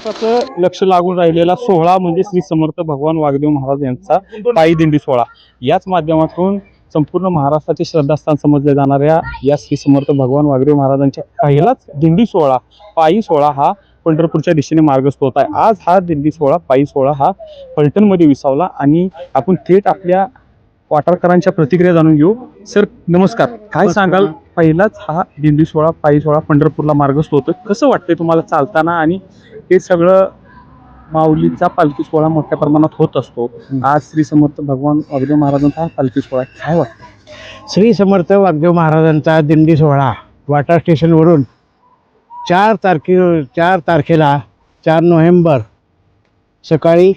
महाराष्ट्राचं लक्ष लागून राहिलेला सोहळा म्हणजे श्री समर्थ भगवान वागदेव महाराज यांचा पायी दिंडी सोहळा. याच माध्यमातून संपूर्ण महाराष्ट्राचे श्रद्धास्थान समजले जाणाऱ्या या श्री समर्थ भगवान वागदेव महाराजांच्या पहिलाच दिंडी सोहळा पायी सोहळा हा पंढरपूरच्या दिशेने मार्गस्थ होत आहे. आज हा दिंडी सोहळा पायी सोहळा हा फलटणमध्ये विसावला आणि आपण थेट आपल्या वाटारकरांच्या प्रतिक्रिया जाणून घेऊ. सर नमस्कार. काय सांगाल? पहिलाच हा दिंडी सोहळा पायी सोहळा पंढरपूरला मार्गस्थ होतो कसं वाटतंय तुम्हाला चालताना? आणि हे सगळं माऊलीचा पालखी सोहळा मोठ्या प्रमाणात होत असतो. आज श्री समर्थ भगवान अगदी महाराजांचा हा पालखी सोहळा आहे. काय वाटतं श्री समर्थ वागदेव महाराजांचा दिंडी सोहळा वाटा स्टेशनवरून चार तारखे चार तारखेला चार नोव्हेंबर सकाळी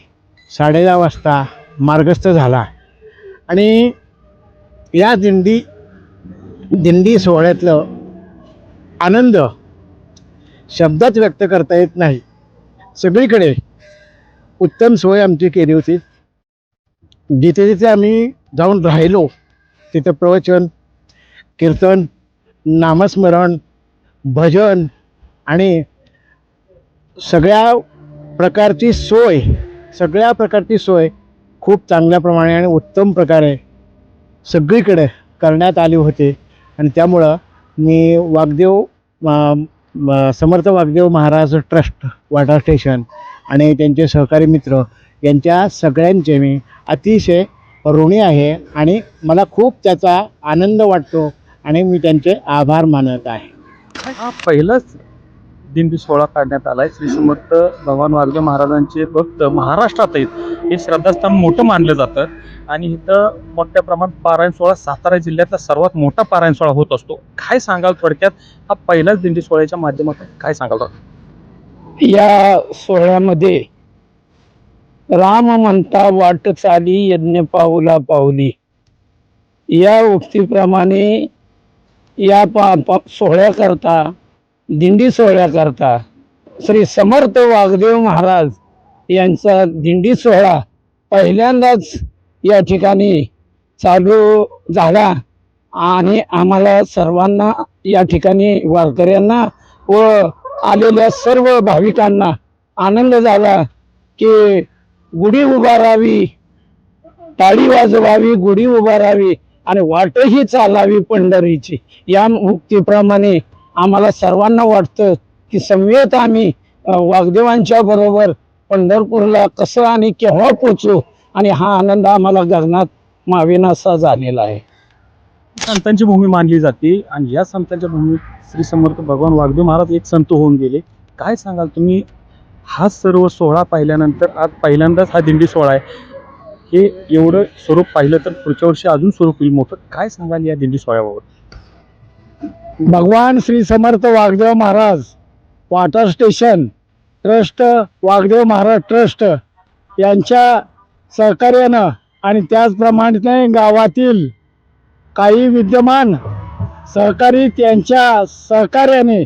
साडेदहा वाजता मार्गस्थ झाला. आणि या दिंडी दिंडी सोहळ्यातलं आनंद शब्दात व्यक्त करता येत नाही. सगळीकडे उत्तम सोय आमची केली होती. जिथे जिथे आम्ही जाऊन राहिलो तिथं प्रवचन कीर्तन नामस्मरण भजन आणि सगळ्या प्रकारची सोय सगळ्या प्रकारची सोय खूप चांगल्या प्रमाणे आणि उत्तम प्रकारे सगळीकडे करण्यात आली होती. आणि त्यामुळं मी Wagdev Samarth Wagdev Maharaj trust water station आणि त्यांचे सहकारी मित्र यांच्या सगळ्यांचे मी अतिशय ऋणी आहे आणि मला खूप त्याचा आनंद वाटतो आणि मी त्यांचे आभार मानत आहे. हा पहिलाच दिंडी सोहळा काढण्यात आला आहे श्री समर्थ भगवान वागदेव महाराजांचे भक्त महाराष्ट्रात आहेत हे श्रद्धास्थान मोठं मानलं जातं. आणि इथं मोठ्या प्रमाणात पारायण सोहळा सातारा जिल्ह्यातला सर्वात मोठा पारायण सोहळा होत असतो. काय सांगाल थोडक्यात? हा पहिलाच दिंडी सोहळ्याच्या माध्यमातून काय सांगाल? या सोहळ्यामध्ये राम म्हणता वाट चाली यज्ञ पाऊला पाऊली. या उक्तीप्रमाणे या पा पा सोहळ्याकरता दिंडी सोहळ्याकरता श्री समर्थ वागदेव महाराज यांचा दिंडी सोहळा पहिल्यांदाच या ठिकाणी चालू झाला. आणि आम्हाला सर्वांना या ठिकाणी वारकऱ्यांना व आलेल्या सर्व भाविकांना आनंद झाला की गुढी उभारावी टाळी वाजवावी गुढी उभारावी आणि वाटही चालावी पंढरीची. या मुक्तीप्रमाणे आम्हाला सर्वांना वाटतं की समवेत आम्ही अ, वाग्देवांच्या बरोबर पंढरपूरला कसं आणि केव्हा पोचू आणि हा आनंद आम्हाला गगनात मावेनासा झालेला आहे. संतांची भूमी मानली जाते आणि या संतांच्या भूमीत श्री समर्थ भगवान वागदेव महाराज एक संत होऊन गेले. काय सांगाल तुम्ही? हा सर्व सोहळा पाहिल्यानंतर आज पहिल्यांदाच हा दिंडी सोहळा आहे. हे एवढं स्वरूप पाहिलं तर पुढच्या वर्षी अजून स्वरूप होईल मोठं. काय सांगाल या दिंडी सोहळ्याबाबत? भगवान Shri Samarth Wagdev Maharaj water station trust Wagdev Maharaj trust यांच्या सहकार्यानं आणि त्याचप्रमाणे गावातील काही विद्यमान सहकारी त्यांच्या सहकार्याने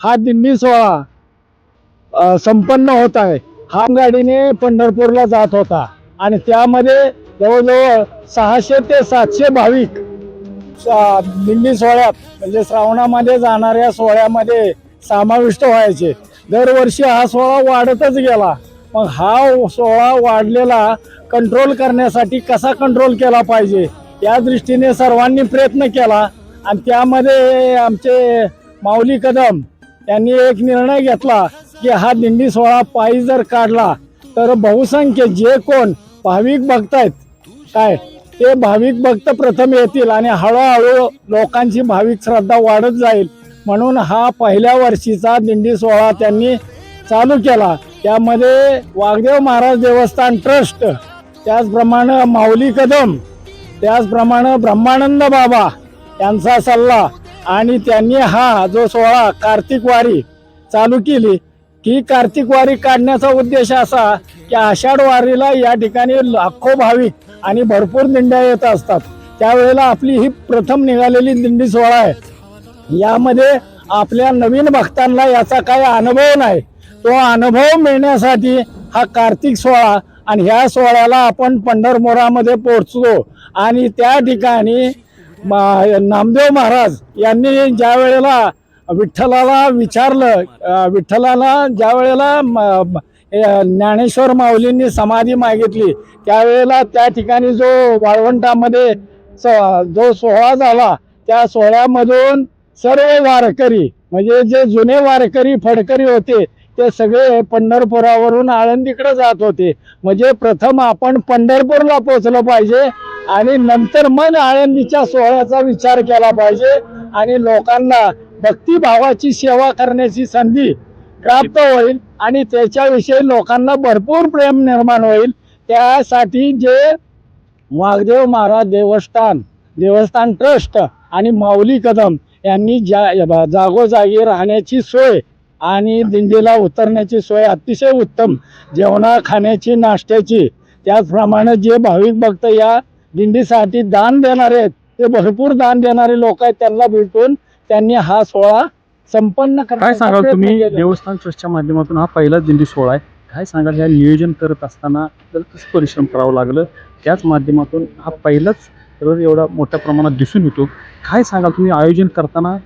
हा दिंडी सोहळा संपन्न होत आहे. हा गाडीने पंढरपूरला जात होता आणि त्यामध्ये जवळजवळ सहाशे ते सातशे भाविक दिंडी सोहळ्यात म्हणजे श्रावणामध्ये जाणाऱ्या सोहळ्यामध्ये समाविष्ट व्हायचे. दरवर्षी हा सोहळा वाढतच गेला. मग हा सोहळा वाढलेला कंट्रोल करण्यासाठी कसा कंट्रोल केला पाहिजे? या दृष्टीने सर्वांनी प्रयत्न केला. आणि त्यामध्ये आमचे माऊली कदम यांनी एक निर्णय घेतला की हा दिंडी सोहळा पायी जर काढला तर बहुसंख्य जे कोण भाविक भक्त आहेत काय? ते भाविक भक्त प्रथम येतील आणि हळूहळू लोकांची भाविक श्रद्धा वाढत जाईल. म्हणून हा पहिल्या वर्षीचा दिंडी सोहळा त्यांनी चालू केला. त्यामध्ये वाघदेव महाराज देवस्थान ट्रस्ट त्याचप्रमाणे माऊली कदम त्याचप्रमाणे ब्रह्मानंद बाबा यांचा सल्ला आणि त्यांनी हा जो सोहळा कार्तिक वारी चालू केली की कार्तिक वारी काढण्याचा उद्देश असा की आषाढ वारीला या ठिकाणी लाखो भाविक आणि भरपूर दिंड्या येत असतात. त्यावेळेला आपली ही प्रथम निघालेली दिंडी सोहळा आहे. यामध्ये आपल्या नवीन भक्तांना याचा काही अनुभव नाही. तो अनुभव मिळण्यासाठी हा कार्तिक सोहळा आणि ह्या सोहळ्याला आपण पंढरपुरामध्ये पोहोचलो. आणि त्या ठिकाणी नामदेव महाराज यांनी ज्या वेळेला विठ्ठलाला विचारलं विठ्ठलाला ज्या वेळेला म- ज्ञानेश्वर माऊलींनी समाधी मागितली त्यावेळेला त्या ठिकाणी जो वाळवंटामध्ये स- जो सोहळा झाला त्या सोहळ्यामधून सर्व वारकरी म्हणजे जे जुने वारकरी फडकरी होते ते सगळे पंढरपुरावरून आळंदीकडे जात होते. म्हणजे प्रथम आपण पंढरपूरला पोचलं पाहिजे आणि नंतर मग आळंदीच्या सोहळ्याचा विचार केला पाहिजे आणि लोकांना भक्तिभावाची सेवा करण्याची संधी प्राप्त होईल आणि त्याच्याविषयी लोकांना भरपूर प्रेम निर्माण होईल. त्यासाठी जे वाघदेव महाराज देवस्थान देवस्थान ट्रस्ट आणि माऊली कदम यांनी ज्या जागोजागी राहण्याची सोय आणि दिंडीला उतरण्याची सोय अतिशय उत्तम. जेवणा खाण्याची नाश्त्याची. त्याचप्रमाणे जे भाविक भक्त या दिंडीसाठी दान देणारे आहेत ते भरपूर दान देणारे लोक आहेत त्यांना भेटून त्यांनी हा सोहळा संपन्न काय सांगाल तुम्ही. देवस्थान ट्रस्टच्या माध्यमातून हा पहिला दिंडी सोहळा आहे. काय सांगाल? ह्या नियोजन करत असताना आपल्याला कसं परिश्रम करावं लागलं? त्याच माध्यमातून हा पहिलाच रथ एवढा मोठ्या प्रमाणात दिसून येतो. काय सांगाल तुम्ही? आयोजन करताना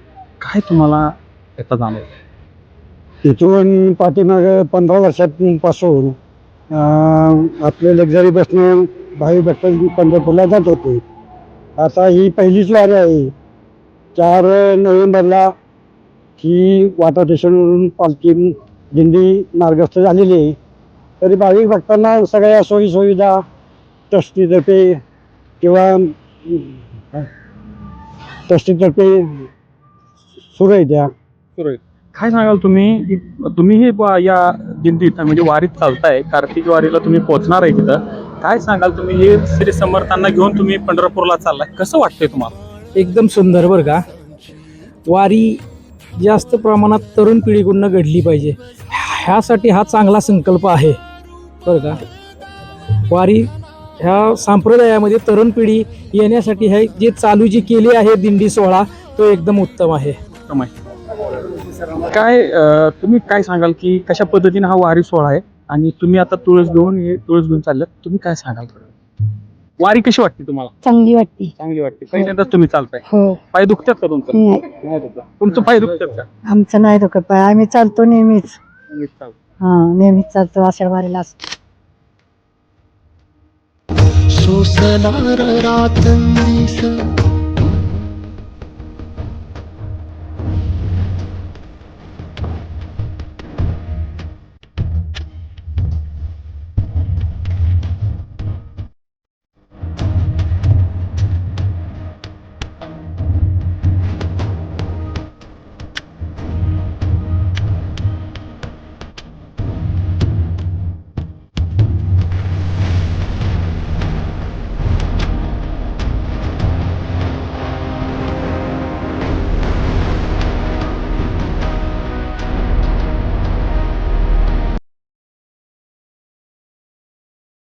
काय तुम्हाला याचा जाणवतं इथून पाठीमाग पंधरा वर्षांपासून आपले लक्झरी बसने भावी भक्त पंढरपूरला जात होते. आता ही पहिलीच वारी आहे. चार नोव्हेंबरला ही वाटा स्टेशनवरून पालखी दिंडी मार्गस्थ झालेली आहे. तरी भाविक भक्तांना सगळ्या सोयीसुविधा ट्रस्टीतर्फे किंवा अं, ट्रस्टीतर्फे सुरू आहे त्या. काय सांगाल तुम्ही? की तुम्ही हे ब- या दिंडीत म्हणजे वारीत चालताय कार्तिक वारीला तुम्ही पोहोचणार आहे तिथं. काय सांगाल तुम्ही? हे श्री समर्थांना घेऊन तुम्ही पंढरपूरला चाललाय. कसं वाटतंय तुम्हाला? एकदम सुंदर बरं का? वारी जास्त प्रमाणात तरुण पिढीकडून घडली पाहिजे. ह्यासाठी हा चांगला संकल्प आहे बरं का? वारी ह्या संप्रदायामध्ये तरुण पिढी येण्यासाठी हे जे चालू जी केली आहे दिंडी सोहळा तो एकदम उत्तम आहे. काय तुम्ही काय सांगाल की कशा पद्धतीने हा वारी सोहळा आहे? आणि तुम्ही आता तुळस घेऊन हे तुळस घेऊन चाललात तुम्ही काय सांगाल? वारी कशी वाटते तुम्हाला? चांगली वाटते. चांगली वाटते. पहिल्यांदाच तुम्ही चालताय. हो. पाय दुखतात का तुमचं? नाही. नाही दुखत. तुमचं पाय दुखतात का? आमचं नाही दुखत पाय आम्ही चालतो नेहमीच. मी चालतो. हा नेहमीच चालतो आषाढ वारीला असतो. सोसणार रातंदीस